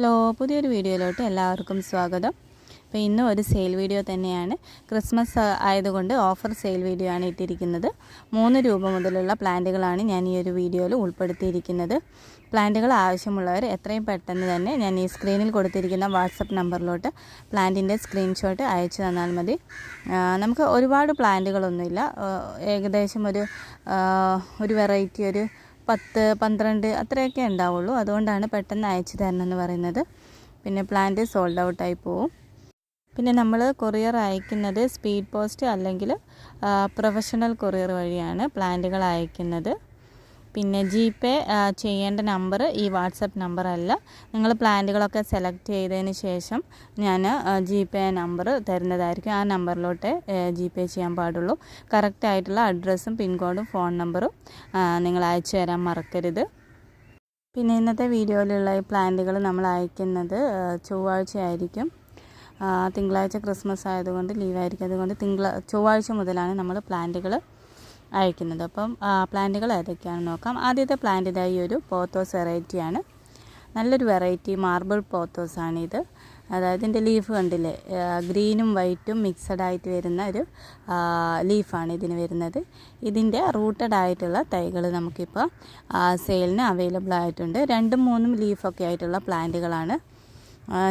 Hello പുതിയൊരു വീഡിയോയിലോട്ട് എല്ലാവർക്കും സ്വാഗതം. അപ്പോൾ ഇന്നും ഒരു സെയിൽ വീഡിയോ തന്നെയാണ്. ക്രിസ്മസ് ആയതുകൊണ്ട് ഓഫർ സെയിൽ വീഡിയോ ആണ് ഇട്ടിരിക്കുന്നത്. മൂന്ന് രൂപ മുതലുള്ള പ്ലാന്റുകളാണ് ഞാൻ ഈ ഒരു വീഡിയോയിൽ ഉൾപ്പെടുത്തിയിരിക്കുന്നത്. പ്ലാന്റുകൾ ആവശ്യമുള്ളവർ എത്രയും പെട്ടെന്ന് തന്നെ ഞാൻ ഈ സ്ക്രീനിൽ കൊടുത്തിരിക്കുന്ന വാട്സപ്പ് നമ്പറിലോട്ട് പ്ലാന്റിന്റെ സ്ക്രീൻഷോട്ട് അയച്ചു തന്നാൽ മതി. നമുക്ക് ഒരുപാട് പ്ലാന്റുകളൊന്നുമില്ല. ഏകദേശം ഒരു ഒരു വെറൈറ്റി ഒരു പത്ത് പന്ത്രണ്ട് അത്രയൊക്കെ ഉണ്ടാവുള്ളൂ. അതുകൊണ്ടാണ് പെട്ടെന്ന് അയച്ചു തരണം എന്ന് പറയുന്നത്. പിന്നെ പ്ലാന്റ് സോൾഡ് ഔട്ടായി പോവും. പിന്നെ നമ്മൾ കൊറിയർ അയക്കുന്നത് സ്പീഡ് പോസ്റ്റ് അല്ലെങ്കിൽ പ്രൊഫഷണൽ കൊറിയർ വഴിയാണ് പ്ലാന്റുകൾ അയക്കുന്നത്. പിന്നെ ജി പേ ചെയ്യേണ്ട നമ്പർ ഈ വാട്സപ്പ് നമ്പറല്ല. നിങ്ങൾ പ്ലാന്റുകളൊക്കെ സെലക്ട് ചെയ്തതിന് ശേഷം ഞാൻ ജി പേ നമ്പർ തരുന്നതായിരിക്കും. ആ നമ്പറിലോട്ട് ജി പേ ചെയ്യാൻ പാടുള്ളൂ. കറക്റ്റായിട്ടുള്ള അഡ്രസ്സും പിൻകോഡും ഫോൺ നമ്പറും നിങ്ങൾ അയച്ചു തരാൻ മറക്കരുത്. പിന്നെ ഇന്നത്തെ വീഡിയോയിലുള്ള ഈ പ്ലാന്റുകൾ നമ്മൾ അയക്കുന്നത് ചൊവ്വാഴ്ചയായിരിക്കും. തിങ്കളാഴ്ച ക്രിസ്മസ് ആയതുകൊണ്ട് ലീവായിരിക്കും. അതുകൊണ്ട് തിങ്കള ചൊവ്വാഴ്ച മുതലാണ് നമ്മൾ പ്ലാന്റുകൾ അയക്കുന്നത്. അപ്പം പ്ലാന്റുകൾ ഏതൊക്കെയാണെന്ന് നോക്കാം. ആദ്യത്തെ പ്ലാന്റ് ഇതായി ഒരു പോത്തോസ് വെറൈറ്റിയാണ്. നല്ലൊരു വെറൈറ്റി മാർബിൾ പോത്തോസാണിത്. അതായത് ഇതിന്റെ ലീഫ് കണ്ടില്ലേ? ഗ്രീനും വൈറ്റും മിക്സഡ് ആയിട്ട് വരുന്ന ഒരു ലീഫാണ് ഇതിന് വരുന്നത്. ഇതിന്റെ റൂട്ടഡ് ആയിട്ടുള്ള തൈകൾ നമുക്കിപ്പോൾ സെയിലിന് അവൈലബിൾ ആയിട്ടുണ്ട് രണ്ടും മൂന്നും ലീഫൊക്കെ ആയിട്ടുള്ള പ്ലാന്റുകളാണ്.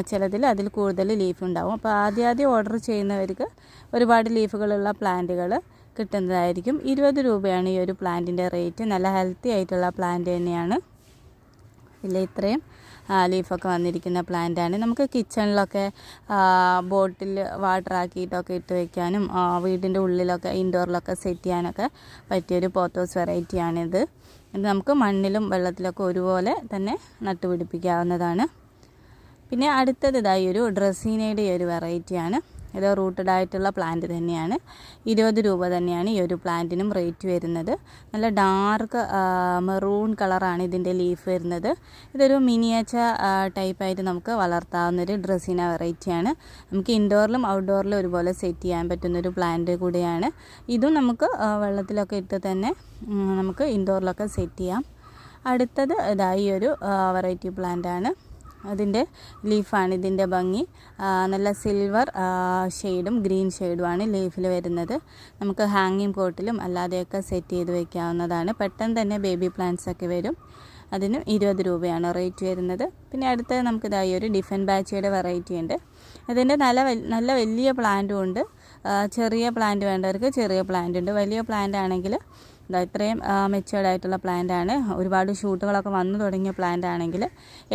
ചിലതിൽ അതിൽ കൂടുതൽ ലീഫ് ഉണ്ടാവും അപ്പോൾ ആദ്യം ആദ്യം ഓർഡർ ചെയ്യുന്നവർക്ക് ഒരുപാട് ലീഫുകളുള്ള പ്ലാന്റുകൾ കിട്ടുന്നതായിരിക്കും. ഇരുപത് രൂപയാണ് ഈ ഒരു പ്ലാന്റിന്റെ റേറ്റ്. നല്ല ഹെൽത്തി ആയിട്ടുള്ള പ്ലാന്റ് തന്നെയാണ്. ഇല്ല ഇത്രയും ലീഫൊക്കെ വന്നിരിക്കുന്ന പ്ലാന്റാണ് നമുക്ക് കിച്ചണിലൊക്കെ ബോട്ടിൽ വാട്ടർ ആക്കിയിട്ടൊക്കെ ഇട്ട് വയ്ക്കാനും വീടിന്റെ ഉള്ളിലൊക്കെ ഇൻഡോറിലൊക്കെ സെറ്റ് ചെയ്യാനൊക്കെ പറ്റിയൊരു പോത്തോസ് വെറൈറ്റിയാണിത് ഇത് നമുക്ക് മണ്ണിലും വെള്ളത്തിലൊക്കെ ഒരുപോലെ തന്നെ നട്ടുപിടിപ്പിക്കാവുന്നതാണ്. പിന്നെ അടുത്തത് ഇതായി ഒരു ഡ്രസ്സീനയുടെ ഒരു വെറൈറ്റിയാണ് ഇത് റൂട്ടഡ് ആയിട്ടുള്ള പ്ലാന്റ് തന്നെയാണ്. ഇരുപത് രൂപ തന്നെയാണ് ഈ ഒരു പ്ലാന്റിനും റേറ്റ് വരുന്നത്. നല്ല ഡാർക്ക് മെറൂൺ കളറാണ് ഇതിന്റെ ലീഫ് വരുന്നത്. ഇതൊരു മിനിയേച്ച ടൈപ്പായിട്ട് നമുക്ക് വളർത്താവുന്ന ഒരു ഡ്രസ്സിന വെറൈറ്റിയാണ് നമുക്ക് ഇൻഡോറിലും ഔട്ട്ഡോറിലും ഒരുപോലെ സെറ്റ് ചെയ്യാൻ പറ്റുന്നൊരു പ്ലാന്റ് കൂടിയാണ്. ഇതും നമുക്ക് വെള്ളത്തിലൊക്കെ ഇട്ട് തന്നെ നമുക്ക് ഇൻഡോറിലൊക്കെ സെറ്റ് ചെയ്യാം. അടുത്തത് ഇതായി ഒരു വെറൈറ്റി പ്ലാന്റ് ആണ്. അതിന്റെ ലീഫാണ് ഇതിന്റെ ഭംഗി. നല്ല സിൽവർ ഷെയ്ഡും ഗ്രീൻ ഷെയ്ഡുമാണ് ലീഫിൽ വരുന്നത്. നമുക്ക് ഹാങ്ങിങ് പോട്ടിലും അല്ലാതെയൊക്കെ സെറ്റ് ചെയ്ത് വയ്ക്കാവുന്നതാണ് പെട്ടെന്ന് തന്നെ ബേബി പ്ലാന്റ്സ് ഒക്കെ വരും. അതിന് ഇരുപത് രൂപയാണ് റേറ്റ് വരുന്നത്. പിന്നെ അടുത്ത നമുക്കിതായി ഒരു ഡിഫൻ ബാച്ചിയുടെ വെറൈറ്റി ഉണ്ട്. അതിന്റെ നല്ല നല്ല വലിയ പ്ലാന്റും ഉണ്ട്. ചെറിയ പ്ലാന്റ് വേണ്ടവർക്ക് ചെറിയ പ്ലാന്റ് ഉണ്ട്. വലിയ പ്ലാന്റ് ആണെങ്കിൽ ഇത്രയും മെച്ചുവേർഡ് ആയിട്ടുള്ള പ്ലാന്റ് ആണ്. ഒരുപാട് ഷൂട്ടുകളൊക്കെ വന്നു തുടങ്ങിയ പ്ലാന്റ് ആണെങ്കിൽ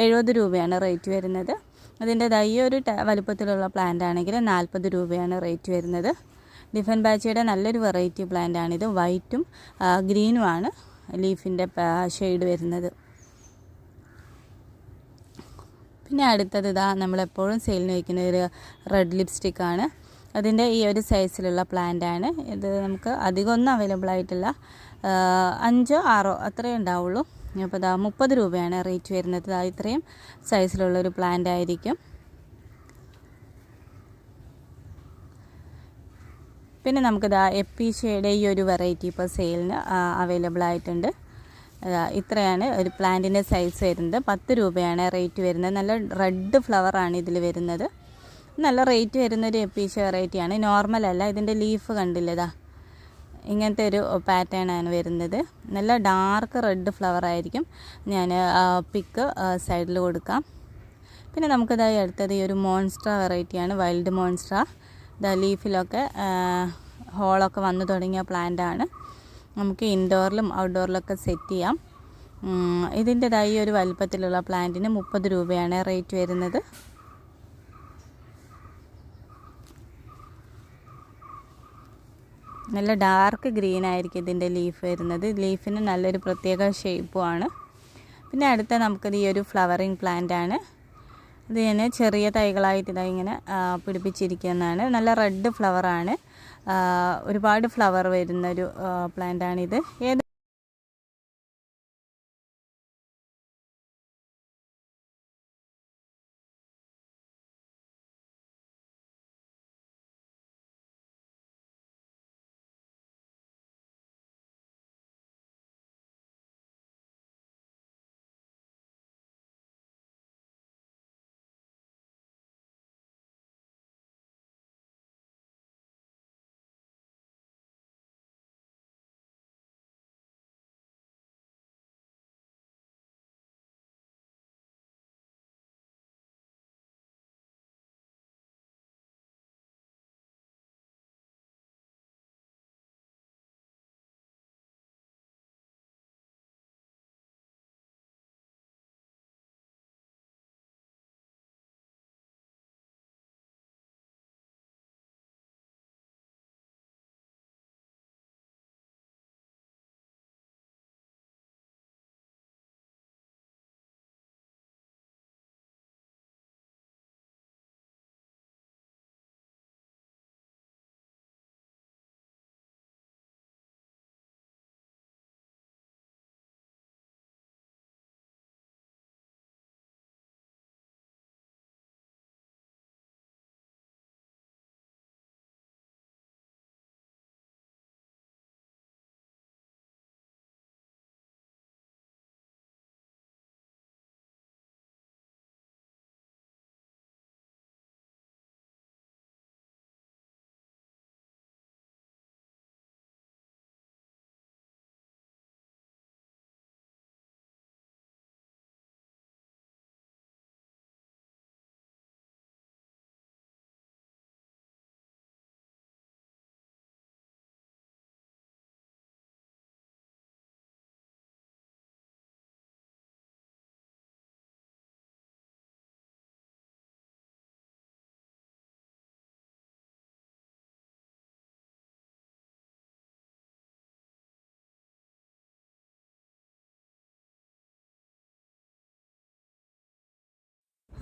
എഴുപത് രൂപയാണ് റേറ്റ് വരുന്നത്. അതിന്റെ ഈ ഒരു വലുപ്പത്തിലുള്ള പ്ലാന്റ് ആണെങ്കിൽ നാൽപ്പത് രൂപയാണ് റേറ്റ് വരുന്നത്. ഡിഫൻ ബാച്ചിയുടെ നല്ലൊരു വെറൈറ്റി പ്ലാന്റ് ആണിത്. വൈറ്റും ഗ്രീനുമാണ് ലീഫിന്റെ ഷെയ്ഡ് വരുന്നത്. പിന്നെ അടുത്തത് ഇതാ നമ്മളെപ്പോഴും സെയിലിന് വയ്ക്കുന്ന ഒരു റെഡ് ലിപ്സ്റ്റിക്കാണ് അതിന്റെ ഈ ഒരു സൈസിലുള്ള പ്ലാന്റ് ആണ്. ഇത് നമുക്ക് അധികമൊന്നും അവൈലബിൾ ആയിട്ടില്ല. അഞ്ചോ ആറോ അത്രയേ ഉണ്ടാവുള്ളൂ. അപ്പോൾ ഇതാ മുപ്പത് രൂപയാണ് റേറ്റ് വരുന്നത്. ഇതാ ഇത്രയും സൈസിലുള്ളൊരു പ്ലാന്റ് ആയിരിക്കും. പിന്നെ നമുക്കിതാ എപ്പീഷയുടെ ഈ ഒരു വെറൈറ്റി ഇപ്പോൾ സെയിലിന് അവൈലബിൾ ആയിട്ടുണ്ട്. ഇത്രയാണ് ഒരു പ്ലാന്റിന്റെ സൈസ് വരുന്നത്. പത്ത് രൂപയാണ് റേറ്റ് വരുന്നത്. നല്ല റെഡ് ഫ്ലവറാണ് ഇതിൽ വരുന്നത്. നല്ല റേറ്റ് വരുന്നൊരു എപ്പീച്ച വെറൈറ്റിയാണ് നോർമൽ അല്ല. ഇതിന്റെ ലീഫ് കണ്ടില്ലതാ ഇങ്ങനത്തെ ഒരു പാറ്റേൺ ആണ് വരുന്നത്. നല്ല ഡാർക്ക് റെഡ് ഫ്ലവർ ആയിരിക്കും. ഞാൻ പിക്ക് സൈഡിൽ കൊടുക്കാം. പിന്നെ നമുക്കിതായി അടുത്തത് ഈ ഒരു മോൺസ്ട്ര വെറൈറ്റിയാണ് വൈൽഡ് മോൺസ്ട്ര ദ ലീഫിലൊക്കെ ഹോളൊക്കെ വന്നു തുടങ്ങിയ പ്ലാന്റ് ആണ്. നമുക്ക് ഇൻഡോറിലും ഔട്ട്ഡോറിലൊക്കെ സെറ്റ് ചെയ്യാം. ഇതിന്റെതായി ഒരു വലുപ്പത്തിലുള്ള പ്ലാന്റിന് മുപ്പത് രൂപയാണ് റേറ്റ് വരുന്നത്. നല്ല ഡാർക്ക് ഗ്രീൻ ആയിരിക്കും ഇതിന്റെ ലീഫ് വരുന്നത്. ലീഫിന് നല്ലൊരു പ്രത്യേക ഷേപ്പുമാണ് പിന്നെ അടുത്ത നമുക്കിത് ഈ ഒരു ഫ്ലവറിങ് പ്ലാന്റ് ആണ്. ഇത് ഞാൻ ചെറിയ തൈകളായിട്ട് ഇതാ ഇങ്ങനെ പിടിപ്പിച്ചിരിക്കുന്നതാണ്. നല്ല റെഡ് ഫ്ലവറാണ് ഒരുപാട് ഫ്ലവർ വരുന്നൊരു പ്ലാന്റാണിത് ഏത്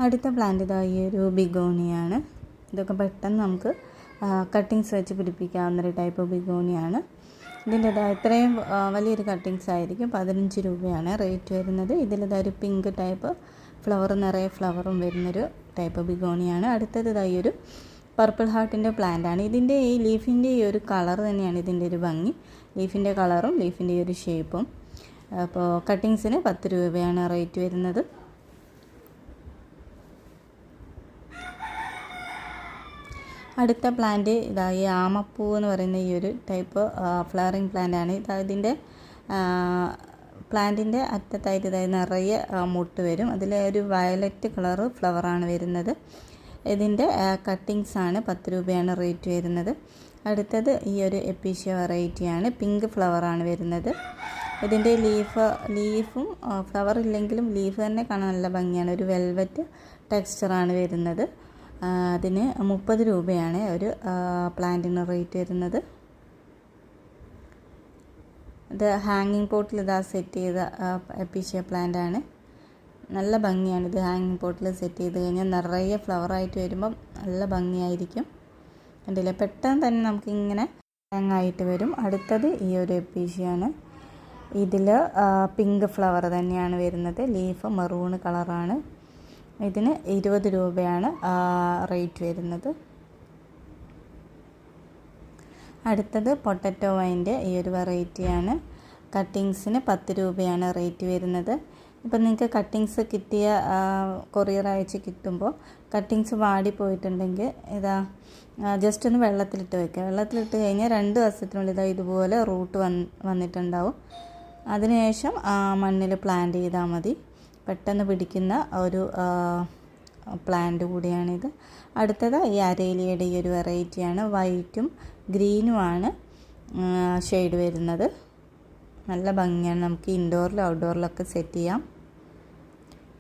അടുത്ത പ്ലാന്റ് ഇതാ ഈ ഒരു ബിഗോണിയാണ്. ഇതൊക്കെ പെട്ടെന്ന് നമുക്ക് കട്ടിങ്സ് വെച്ച് പിടിപ്പിക്കാവുന്ന ഒരു ടൈപ്പ് ബിഗോണിയാണ്. ഇതിന്റെ ഇതാ ഇത്രയും വലിയൊരു കട്ടിങ്സ് ആയിരിക്കും. പതിനഞ്ച് രൂപയാണ് റേറ്റ് വരുന്നത്. ഇതിലിതാ ഒരു പിങ്ക് ടൈപ്പ് ഫ്ലവർ നിറയെ ഫ്ലവറും വരുന്നൊരു ടൈപ്പ് ബിഗോണിയാണ്. അടുത്തത് ഇതാ ഈ ഒരു പർപ്പിൾ ഹാർട്ടിന്റെ പ്ലാന്റാണ് ഇതിന്റെ ഈ ലീഫിന്റെ ഈ ഒരു കളർ തന്നെയാണ് ഇതിന്റെ ഒരു ഭംഗി. ലീഫിന്റെ കളറും ലീഫിന്റെ ഈ ഒരു ഷേപ്പും അപ്പോൾ കട്ടിങ്സിന് പത്ത് രൂപയാണ് റേറ്റ് വരുന്നത്. അടുത്ത പ്ലാന്റ് ഇതാ ഈ ആമപ്പൂ എന്ന് പറയുന്ന ഈ ഒരു ടൈപ്പ് ഫ്ലവറിങ് പ്ലാന്റ് ആണ്. ഇതാ ഇതിന്റെ പ്ലാന്റിന്റെ അറ്റത്തായിട്ട് ഇതായി നിറയെ മുട്ട് വരും. അതിൽ ഒരു വയലറ്റ് കളറ് ഫ്ലവറാണ് വരുന്നത്. ഇതിന്റെ കട്ടിങ്സ് ആണ് പത്ത് രൂപയാണ് റേറ്റ് വരുന്നത്. അടുത്തത് ഈ ഒരു എപ്പീഷ്യ വെറൈറ്റിയാണ് പിങ്ക് ഫ്ലവറാണ് വരുന്നത്. ഇതിന്റെ ലീഫ് ലീഫും ഫ്ലവർ ഇല്ലെങ്കിലും ലീഫ് തന്നെ കാണാൻ നല്ല ഭംഗിയാണ്. ഒരു വെൽവെറ്റ് ടെക്സ്ചറാണ് വരുന്നത്. അതിന് മുപ്പത് രൂപയാണ് ഒരു പ്ലാന്റിന് റേറ്റ് വരുന്നത്. ഇത് ഹാങ്ങിങ് പോട്ടിൽ ഇതാ സെറ്റ് ചെയ്ത എപ്പിഷ്യ പ്ലാന്റ് ആണ് നല്ല ഭംഗിയാണ് ഇത് ഹാങ്ങിങ് പോട്ടിൽ സെറ്റ് ചെയ്ത് കഴിഞ്ഞാൽ നിറയെ ഫ്ലവറായിട്ട് വരുമ്പം നല്ല ഭംഗിയായിരിക്കും. കണ്ടില്ല? പെട്ടെന്ന് തന്നെ നമുക്കിങ്ങനെ ഹാങ് ആയിട്ട് വരും. അടുത്തത് ഈ ഒരു എപ്പീഷ്യയാണ് ഇതിൽ പിങ്ക് ഫ്ലവർ തന്നെയാണ് വരുന്നത്. ലീഫ് മെറൂൺ കളറാണ്. ഇതിന് ഇരുപത് രൂപയാണ് റേറ്റ് വരുന്നത്. അടുത്തത് പൊട്ടറ്റോ വൈന്റെ ഈ ഒരു വെറൈറ്റിയാണ്. കട്ടിങ്സിന് പത്ത് രൂപയാണ് റേറ്റ് വരുന്നത്. ഇപ്പം നിങ്ങൾക്ക് കട്ടിങ്സ് കിട്ടിയ കൊറിയർ അയച്ച് കിട്ടുമ്പോൾ കട്ടിങ്സ് വാടിപ്പോയിട്ടുണ്ടെങ്കിൽ ഇതാ ജസ്റ്റ് ഒന്ന് വെള്ളത്തിലിട്ട് വയ്ക്കുക വെള്ളത്തിലിട്ട് കഴിഞ്ഞാൽ രണ്ട് ദിവസത്തിനുള്ളിൽ ഇതാ ഇതുപോലെ റൂട്ട് വന്ന് വന്നിട്ടുണ്ടാവും. അതിനുശേഷം മണ്ണിൽ പ്ലാന്റ് ചെയ്താൽ മതി. പെട്ടെന്ന് പിടിക്കുന്ന ഒരു പ്ലാന്റ് കൂടിയാണിത്. അടുത്തത് ഈ അരേലിയയുടെ ഈ ഒരു വെറൈറ്റിയാണ് വൈറ്റും ഗ്രീനുമാണ് ഷെയ്ഡ് വരുന്നത്. നല്ല ഭംഗിയാണ്. നമുക്ക് ഇൻഡോറിലും ഔട്ട്ഡോറിലൊക്കെ സെറ്റ് ചെയ്യാം.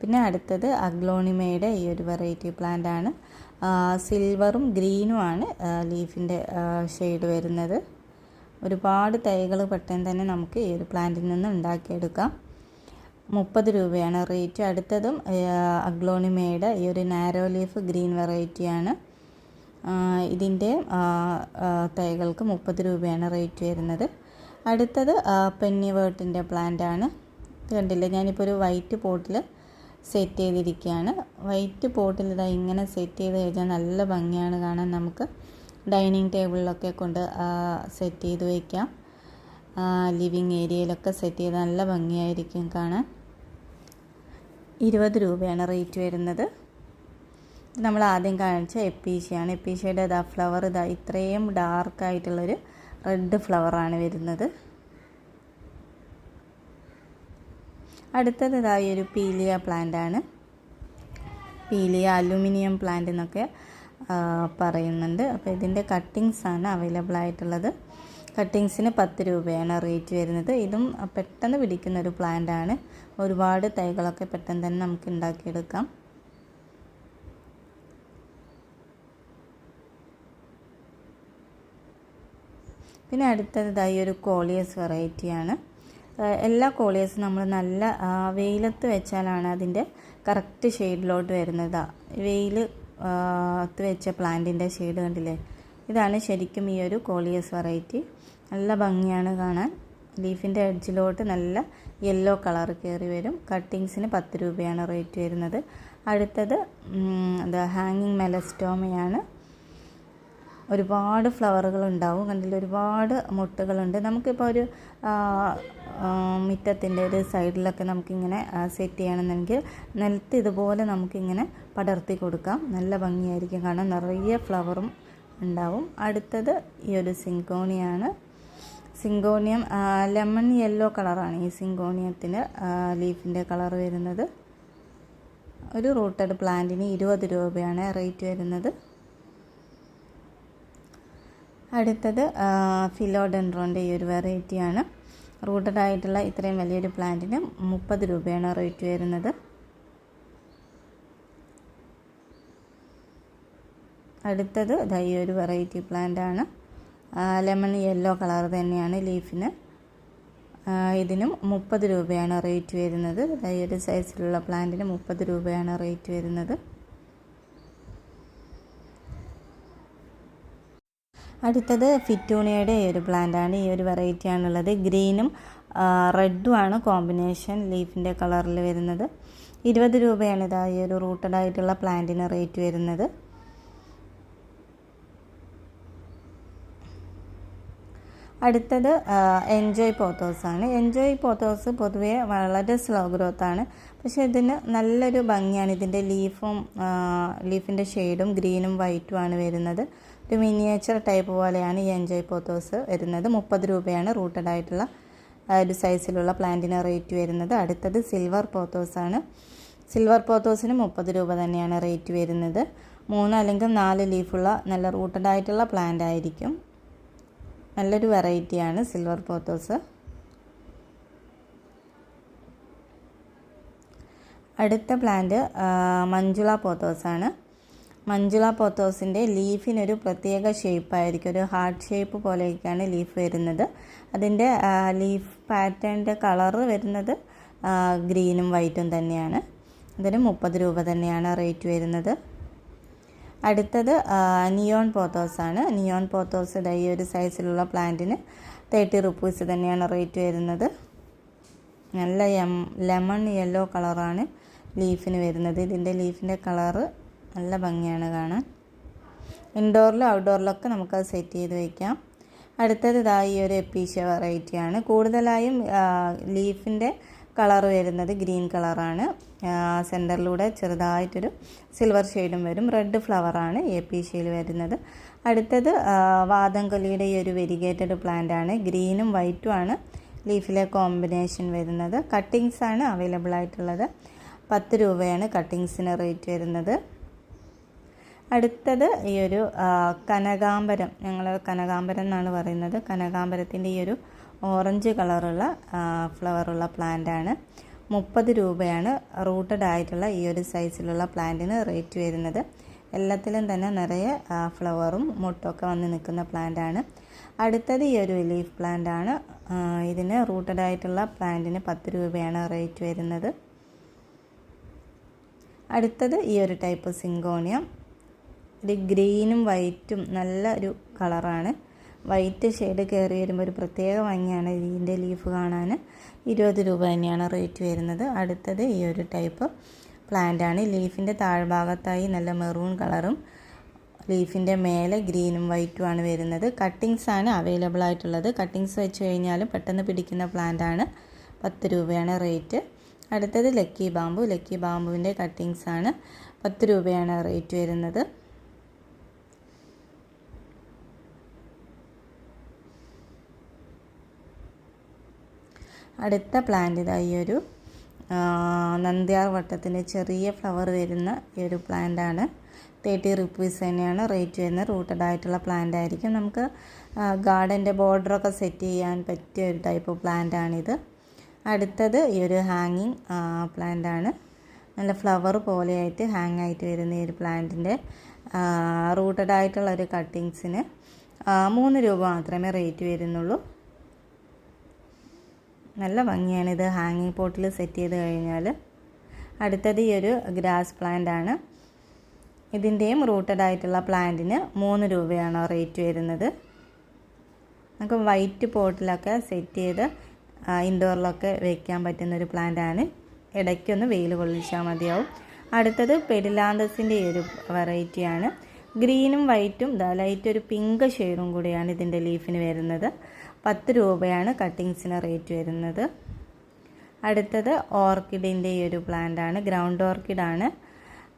പിന്നെ അടുത്തത് അഗ്ലോണിമയുടെ ഈ ഒരു വെറൈറ്റി പ്ലാന്റ് ആണ്. സിൽവറും ഗ്രീനുമാണ് ലീഫിന്റെ ഷെയ്ഡ് വരുന്നത്. ഒരുപാട് തൈകൾ പെട്ടെന്ന് തന്നെ നമുക്ക് ഈ ഒരു പ്ലാന്റിൽ നിന്ന് ഉണ്ടാക്കിയെടുക്കാം. മുപ്പത് രൂപയാണ് റേറ്റ്. അടുത്തതും അഗ്ലോണിമയുടെ ഈ ഒരു നാരോ ലീഫ് ഗ്രീൻ വെറൈറ്റിയാണ്. ഇതിന്റെ തൈകൾക്ക് മുപ്പത് രൂപയാണ് റേറ്റ് വരുന്നത്. അടുത്തത് പെന്നിവേർട്ടിന്റെ പ്ലാന്റ് ആണ് കണ്ടില്ലേ ഞാനിപ്പോൾ ഒരു വൈറ്റ് പോട്ടിൽ സെറ്റ് ചെയ്തിരിക്കുകയാണ്. വൈറ്റ് പോട്ടിൽ ഇതാ ഇങ്ങനെ സെറ്റ് ചെയ്ത് കഴിഞ്ഞാൽ നല്ല ഭംഗിയാണ് കാണാൻ നമുക്ക്. ഡൈനിങ് ടേബിളിലൊക്കെ കൊണ്ട് സെറ്റ് ചെയ്ത് വയ്ക്കാം ലിവിങ് ഏരിയയിലൊക്കെ സെറ്റ് ചെയ്ത് നല്ല ഭംഗിയായിരിക്കും കാണാൻ. ഇരുപത് രൂപയാണ് റേറ്റ് വരുന്നത്. നമ്മൾ ആദ്യം കാണിച്ച എപ്പീഷയാണ് എപ്പീഷയുടെ ഇതാ ഫ്ലവർ ഇതാ ഇത്രയും ഡാർക്കായിട്ടുള്ളൊരു റെഡ് ഫ്ലവറാണ് വരുന്നത്. അടുത്തത് ഇതാ ഒരു പീലിയ പ്ലാന്റാണ് പീലിയ അലുമിനിയം പ്ലാന്റ് എന്നൊക്കെ പറയുന്നുണ്ട്. അപ്പോൾ ഇതിന്റെ കട്ടിങ്സാണ് അവൈലബിൾ ആയിട്ടുള്ളത്. കട്ടിങ്സിന് പത്ത് രൂപയാണ് റേറ്റ് വരുന്നത്. ഇതും പെട്ടെന്ന് പിടിക്കുന്ന ഒരു പ്ലാന്റ് ആണ് ഒരുപാട് തൈകളൊക്കെ പെട്ടെന്ന് തന്നെ നമുക്ക് ഉണ്ടാക്കിയെടുക്കാം. പിന്നെ അടുത്തതായി ഒരു കോളിയസ് വെറൈറ്റിയാണ്. എല്ലാ കോളിയസും നമ്മൾ നല്ല വെയിലത്ത് വെച്ചാലാണ് അതിന്റെ കറക്റ്റ് ഷെയ്ഡിലോട്ട് വരുന്നത്. വെയിൽ വെച്ച പ്ലാന്റിന്റെ ഷെയ്ഡ് കണ്ടില്ലേ? ഇതാണ് ശരിക്കും ഈ ഒരു കോളിയസ് വെറൈറ്റി. നല്ല ഭംഗിയാണ് കാണാൻ. ലീഫിന്റെ എഡ്ജിലോട്ട് നല്ല യെല്ലോ കളർ കയറി വരും. കട്ടിങ്സിന് പത്ത് രൂപയാണ് റേറ്റ് വരുന്നത്. അടുത്തത് എന്താ ഹാങ്ങിങ് മെലസ്റ്റോമയാണ്. ഒരുപാട് ഫ്ലവറുകൾ ഉണ്ടാവും. കണ്ടില്ല ഒരുപാട് മുട്ടുകളുണ്ട്. നമുക്കിപ്പോൾ ഒരു മുറ്റത്തിന്റെ ഒരു സൈഡിലൊക്കെ നമുക്കിങ്ങനെ സെറ്റ് ചെയ്യണമെന്നെങ്കിൽ നിലത്ത് ഇതുപോലെ നമുക്കിങ്ങനെ പടർത്തി കൊടുക്കാം. നല്ല ഭംഗിയായിരിക്കും കാണാൻ. നിറയെ ഫ്ലവറും ഉണ്ടാവും. അടുത്തത് ഈ ഒരു സിങ്കോണിയാണ്. സിങ്കോണിയം ലെമൺ യെല്ലോ കളറാണ് ഈ സിങ്കോണിയത്തിന് ലീഫിന്റെ കളർ വരുന്നത്. ഒരു റൂട്ടഡ് പ്ലാന്റിന് ഇരുപത് രൂപയാണ് റേറ്റ് വരുന്നത്. അടുത്തത് ഫിലോഡെൻഡ്രോന്റെ ഈ ഒരു വെറൈറ്റിയാണ്. റൂട്ടഡ് ആയിട്ടുള്ള ഇത്രയും വലിയൊരു പ്ലാന്റിന് മുപ്പത് രൂപയാണ് റേറ്റ് വരുന്നത്. അടുത്തത് ഇതാ ഈ ഒരു വെറൈറ്റി പ്ലാന്റ് ആണ്. ലെമൺ യെല്ലോ കളർ തന്നെയാണ് ലീഫിന് ഇതിനും മുപ്പത് രൂപയാണ് റേറ്റ് വരുന്നത്. ഈ ഒരു സൈസിലുള്ള പ്ലാന്റിന് മുപ്പത് രൂപയാണ് റേറ്റ് വരുന്നത്. അടുത്തത് ഫിറ്റൂണിയയുടെ ഒരു പ്ലാന്റാണ് ഈ ഒരു വെറൈറ്റി ആണുള്ളത്. ഗ്രീനും റെഡും ആണ് കോമ്പിനേഷൻ ലീഫിന്റെ കളറിൽ വരുന്നത്. ഇരുപത് രൂപയാണ് ഇതാ ഈ ഒരു റൂട്ടഡ് ആയിട്ടുള്ള പ്ലാന്റിന് റേറ്റ് വരുന്നത്. അടുത്തത് എൻജോയ് പോത്തോസ് ആണ്. എൻജോയ് പോത്തോസ് പൊതുവേ വളരെ സ്ലോ ഗ്രോത്ത് ആണ്. പക്ഷേ ഇതിന് നല്ലൊരു ഭംഗിയാണ്. ഇതിന്റെ ലീഫും ലീഫിന്റെ ഷെയ്ഡും ഗ്രീനും വൈറ്റും ആണ് വരുന്നത്. ഒരു മിനിയേച്ചർ ടൈപ്പ് പോലെയാണ് ഈ എൻജോയ് പോത്തോസ് വരുന്നത്. മുപ്പത് രൂപയാണ് റൂട്ടഡ് ആയിട്ടുള്ള ഒരു സൈസിലുള്ള പ്ലാന്റിന് റേറ്റ് വരുന്നത്. അടുത്തത് സിൽവർ പോത്തോസ് ആണ്. സിൽവർ പോത്തോസിന് മുപ്പത് രൂപ തന്നെയാണ് റേറ്റ് വരുന്നത്. മൂന്ന് അല്ലെങ്കിൽ നാല് ലീഫുള്ള നല്ല റൂട്ടഡ് ആയിട്ടുള്ള പ്ലാന്റ് ആയിരിക്കും. നല്ലൊരു വെറൈറ്റിയാണ് സിൽവർ പോത്തോസ് അടുത്ത പ്ലാന്റ് മഞ്ജുള പോത്തോസാണ് മഞ്ജുള പോത്തോസിന്റെ ലീഫിനൊരു പ്രത്യേക ഷേപ്പായിരിക്കും ഒരു ഹാർട്ട് ഷേപ്പ് പോലെയൊക്കെയാണ് ലീഫ് വരുന്നത്. അതിന്റെ ലീഫ് പാറ്റേണിന്റെ കളറ് വരുന്നത് ഗ്രീനും വൈറ്റും തന്നെയാണ്. ഇതിന് മുപ്പത് രൂപ തന്നെയാണ് റേറ്റ് വരുന്നത്. അടുത്തത് നിയോൺ പോത്തോസ് ആണ്. നിയോൺ പോത്തോസ് ഈ ഒരു സൈസിലുള്ള പ്ലാന്റിന് തേർട്ടി റുപ്പീസ് തന്നെയാണ് റേറ്റ് വരുന്നത്. നല്ല ലെമൺ യെല്ലോ കളറാണ് ലീഫിന് വരുന്നത്. ഇതിന്റെ ലീഫിന്റെ കളറ് നല്ല ഭംഗിയാണ് കാണാൻ. ഇൻഡോറിലും ഔട്ട്ഡോറിലൊക്കെ നമുക്കത് സെറ്റ് ചെയ്ത് വയ്ക്കാം അടുത്തത് ഇതാ ഈ ഒരു എപ്പീഷ്യ വെറൈറ്റിയാണ് കൂടുതലായും ലീഫിന്റെ കളർ വരുന്നത് ഗ്രീൻ കളറാണ്. സെന്ററിലൂടെ ചെറുതായിട്ടൊരു സിൽവർ ഷെയ്ഡും വരും. റെഡ് ഫ്ലവറാണ് എ പി ഷെയിൽ വരുന്നത്. അടുത്തത് വാദംകൊലിയുടെ ഈ ഒരു വെരിഗേറ്റഡ് പ്ലാന്റ് ആണ്. ഗ്രീനും വൈറ്റും ആണ് ലീഫിലെ കോമ്പിനേഷൻ വരുന്നത്. കട്ടിങ്സ് ആണ് അവൈലബിൾ ആയിട്ടുള്ളത്. പത്ത് രൂപയാണ് കട്ടിങ്സിന് റേറ്റ് വരുന്നത്. അടുത്തത് ഈ ഒരു കനകാംബരം. ഞങ്ങൾ കനകാംബരം എന്നാണ് പറയുന്നത്. കനകാംബരത്തിന്റെ ഈ ഒരു ഓറഞ്ച് കളറുള്ള ഫ്ലവറുള്ള പ്ലാന്റാണ് മുപ്പത് രൂപയാണ് റൂട്ടഡ് ആയിട്ടുള്ള ഈ ഒരു സൈസിലുള്ള പ്ലാന്റിന് റേറ്റ് വരുന്നത്. എല്ലാത്തിലും തന്നെ നിറയെ ഫ്ലവറും മുട്ടൊക്കെ വന്ന് നിൽക്കുന്ന പ്ലാന്റാണ് അടുത്തത് ഈ ഒരു ലീഫ് പ്ലാന്റാണ് ഇതിന് റൂട്ടഡ് ആയിട്ടുള്ള പ്ലാന്റിന് പത്ത് രൂപയാണ് റേറ്റ് വരുന്നത്. അടുത്തത് ഈ ഒരു ടൈപ്പ് സിങ്കോണിയം ഒരു ഗ്രീനും വൈറ്റും നല്ല ഒരു കളറാണ് വൈറ്റ് ഷെയ്ഡ് കയറി വരുമ്പോൾ ഒരു പ്രത്യേക ഭംഗിയാണ് ഇതിന്റെ ലീഫ് കാണാൻ. ഇരുപത് രൂപ തന്നെയാണ് റേറ്റ് വരുന്നത്. അടുത്തത് ഈ ഒരു ടൈപ്പ് പ്ലാന്റ് ആണ്. ലീഫിന്റെ താഴ്ഭാഗത്തായി നല്ല മെറൂൺ കളറും ലീഫിന്റെ മേലെ ഗ്രീനും വൈറ്റും ആണ് വരുന്നത്. കട്ടിങ്സ് ആണ് അവൈലബിൾ ആയിട്ടുള്ളത്. കട്ടിങ്സ് വെച്ച് കഴിഞ്ഞാലും പെട്ടെന്ന് പിടിക്കുന്ന പ്ലാന്റ് ആണ്. പത്ത് രൂപയാണ് റേറ്റ്. അടുത്തത് ലക്കി ബാമ്പു. ലക്കി ബാമ്പുവിന്റെ കട്ടിങ്സ് ആണ്. പത്ത് രൂപയാണ് റേറ്റ് വരുന്നത്. അടുത്ത പ്ലാന്റ് ഇതാ ഈ ഒരു നന്ദ്യാർ വട്ടത്തിന്റെ ചെറിയ ഫ്ലവർ വരുന്ന ഈ ഒരു പ്ലാന്റാണ് തേർട്ടി റുപ്പീസ് തന്നെയാണ് റേറ്റ് വരുന്നത് റൂട്ടഡ് ആയിട്ടുള്ള പ്ലാന്റ് ആയിരിക്കും. നമുക്ക് ഗാർഡന്റെ ബോർഡറൊക്കെ സെറ്റ് ചെയ്യാൻ പറ്റിയ ഒരു ടൈപ്പ് പ്ലാന്റ് ആണിത്. അടുത്തത് ഈ ഒരു ഹാങ്ങിങ് പ്ലാന്റ് ആണ്. നല്ല ഫ്ലവർ പോലെയായിട്ട് ഹാങ് ആയിട്ട് വരുന്ന ഈ ഒരു പ്ലാന്റിന്റെ റൂട്ടഡ് ആയിട്ടുള്ള ഒരു കട്ടിങ്സിന് മൂന്ന് രൂപ മാത്രമേ റേറ്റ് വരുന്നുള്ളൂ. നല്ല ഭംഗിയാണ് ഇത് ഹാങ്ങിങ് പോട്ടിൽ സെറ്റ് ചെയ്ത് കഴിഞ്ഞാൽ അടുത്തത് ഈ ഒരു ഗ്രാസ് പ്ലാന്റ് ആണ്. ഇതിന്റെയും റൂട്ടഡ് ആയിട്ടുള്ള പ്ലാന്റിന് മൂന്ന് രൂപയാണ് റേറ്റ് വരുന്നത്. നമുക്ക് വൈറ്റ് പോട്ടിലൊക്കെ സെറ്റ് ചെയ്ത് ഇൻഡോറിലൊക്കെ വയ്ക്കാൻ പറ്റുന്ന ഒരു പ്ലാന്റ് ആണ്. ഇടയ്ക്കൊന്ന് വെയിൽ കൊള്ളിച്ചാൽ മതിയാവും. അടുത്തത് പെരിലാന്തസിന്റെ ഒരു വെറൈറ്റിയാണ് ഗ്രീനും വൈറ്റും ലൈറ്റ് ഒരു പിങ്ക് ഷെയ്ഡും കൂടിയാണ് ഇതിന്റെ ലീഫിന് വരുന്നത്. പത്ത് രൂപയാണ് കട്ടിങ്സിന് റേറ്റ് വരുന്നത്. അടുത്തത് ഓർക്കിഡിന്റെ ഈ ഒരു പ്ലാന്റ് ആണ്. ഗ്രൗണ്ട് ഓർക്കിഡാണ്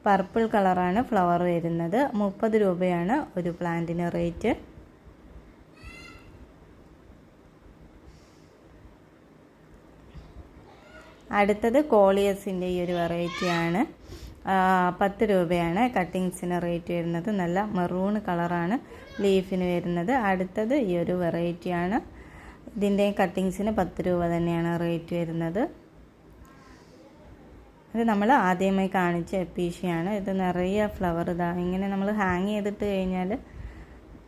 പർപ്പിൾ കളറാണ് ഫ്ലവർ വരുന്നത്. മുപ്പത് രൂപയാണ് ഒരു പ്ലാന്റിന് റേറ്റ് അടുത്തത് കോളിയസിന്റെ ഈ ഒരു വെറൈറ്റിയാണ് പത്ത് രൂപയാണ് കട്ടിങ്സിന് റേറ്റ് വരുന്നത്. നല്ല മെറൂൺ കളറാണ് ലീഫിന് വരുന്നത്. അടുത്തത് ഈ ഒരു വെറൈറ്റിയാണ് ഇതിന്റെ കട്ടിങ്സിന് പത്ത് രൂപ തന്നെയാണ് റേറ്റ് വരുന്നത്. ഇത് നമ്മൾ ആദ്യമായി കാണിച്ച എപ്പീഷിയാണ്. ഇത് നിറയെ ഫ്ലവർ ഇതാ. ഇങ്ങനെ നമ്മൾ ഹാങ് ചെയ്തിട്ട് കഴിഞ്ഞാൽ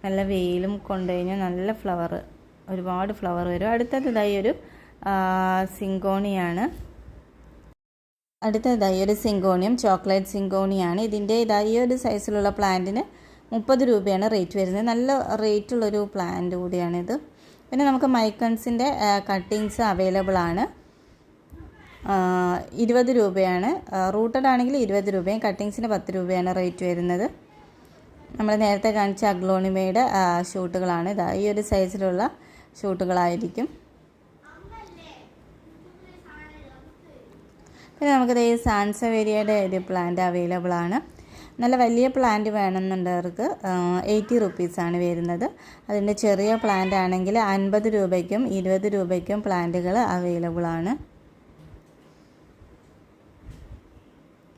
നല്ല വെയിലും കൊണ്ടു കഴിഞ്ഞാൽ നല്ല ഫ്ലവർ ഒരുപാട് ഫ്ലവർ വരും. അടുത്തത് ഇതായി ഒരു സിങ്കോണിയാണ്. അടുത്തതായി ഒരു സിങ്കോണിയം ചോക്ലേറ്റ് സിങ്കോണിയാണ്. ഇതിന്റെ ഇതായി ഒരു സൈസിലുള്ള പ്ലാന്റിന് മുപ്പത് രൂപയാണ് റേറ്റ് വരുന്നത്. നല്ല റേറ്റുള്ളൊരു പ്ലാന്റ് കൂടിയാണിത്. പിന്നെ നമുക്ക് മൈക്കൺസിന്റെ കട്ടിങ്സ് അവൈലബിൾ ആണ്. ഇരുപത് രൂപയാണ്. റൂട്ടഡ് ആണെങ്കിൽ ഇരുപത് രൂപയും കട്ടിങ്സിന് പത്ത് രൂപയാണ് റേറ്റ് വരുന്നത്. നമ്മൾ നേരത്തെ കാണിച്ച അഗ്ലോണിമയുടെ ഷൂട്ടുകളാണ്. ഇതാ ഈ ഒരു സൈസിലുള്ള ഷൂട്ടുകളായിരിക്കും. പിന്നെ നമുക്കിത് ഈ സാൻസവേരിയയുടെ ഒരു പ്ലാന്റ് അവൈലബിൾ ആണ്. നല്ല വലിയ പ്ലാന്റ് വേണമെന്നുണ്ടവർക്ക് എയ്റ്റി റുപ്പീസാണ് വരുന്നത്. അതിന്റെ ചെറിയ പ്ലാന്റ് ആണെങ്കിൽ അൻപത് രൂപയ്ക്കും ഇരുപത് രൂപയ്ക്കും പ്ലാന്റുകൾ അവൈലബിൾ ആണ്.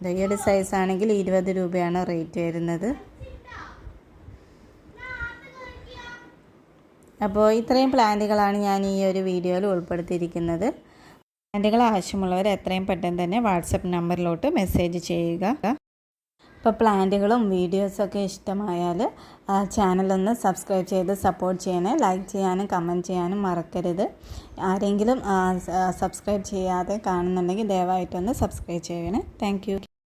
ഈ സൈസ് ആണെങ്കിൽ ഇരുപത് രൂപയാണ് റേറ്റ് വരുന്നത്. അപ്പോൾ ഇത്രയും പ്ലാന്റുകളാണ് ഞാൻ ഈ ഒരു വീഡിയോയിൽ ഉൾപ്പെടുത്തിയിരിക്കുന്നത്. പ്ലാന്റുകൾ ആവശ്യമുള്ളവർ എത്രയും പെട്ടെന്ന് തന്നെ വാട്സപ്പ് നമ്പറിലോട്ട് മെസ്സേജ് ചെയ്യുക. ഇപ്പോൾ പ്ലാന്റുകളും വീഡിയോസൊക്കെ ഇഷ്ടമായാൽ ചാനലൊന്ന് സബ്സ്ക്രൈബ് ചെയ്ത് സപ്പോർട്ട് ചെയ്യണേ. ലൈക്ക് ചെയ്യാനും കമന്റ് ചെയ്യാനും മറക്കരുത്. ആരെങ്കിലും സബ്സ്ക്രൈബ് ചെയ്യാതെ കാണുന്നുണ്ടെങ്കിൽ ദയവായിട്ടൊന്ന് സബ്സ്ക്രൈബ് ചെയ്യണേ. താങ്ക്